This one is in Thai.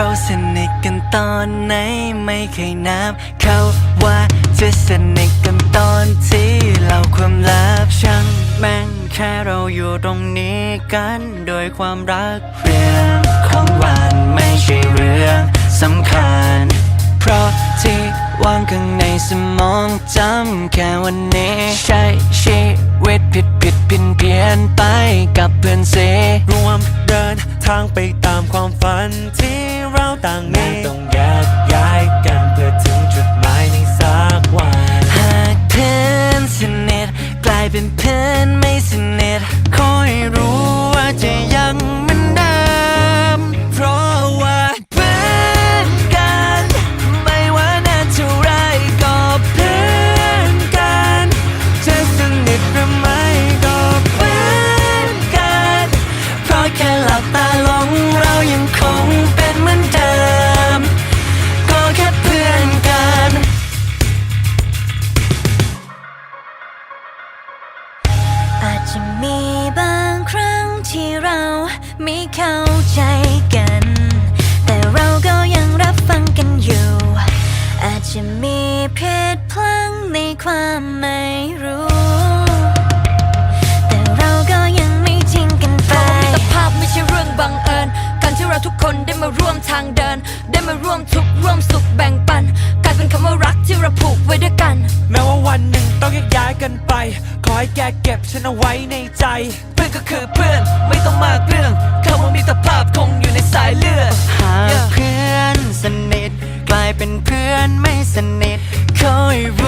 เราสนิทกันตอนไหนไม่เคยนับ เขาว่าจะสนิทกันตอนที่เราความลับช่างแม่งแค่เราอยู่ตรงนี้กันโดยความรักเรื่องของวันไม่ใช่เรื่องสำคัญ เพราะที่ว่างข้างในสมองจำแค่วันนี้ ใช้ชีวิตผิดผิดเพี้ยนเพียนไปกับเพื่อนเสรวมเดินทางไปตาม ไม่เข้าใจกัน แต่เราก็ยังรับฟังกันอยู่ อาจจะมีเพศพลังในความไม่รู้ แต่เราก็ยังไม่ทิ้งกันไปมิตรภาพไม่ใช่เรื่องบังเอิญ การที่เราทุกคนได้มาร่วมทางเดิน ได้มาร่วมทุกข์ร่วมสุขแบ่งปันกลายเป็นคำว่ารักที่เราผูกไว้ด้วยกัน แม้ว่าวันหนึ่งต้องแยกย้ายกันไป ขอให้แกเก็บฉันเอาไว้ในใจ เพื่อนก็คือเพื่อนไม่ต้องมากเรื่อง มิตรภาพคงอยู่ในสายเลือดหากเพื่อนสนิท กลายเป็นเพื่อนไม่สนิทคอยรู้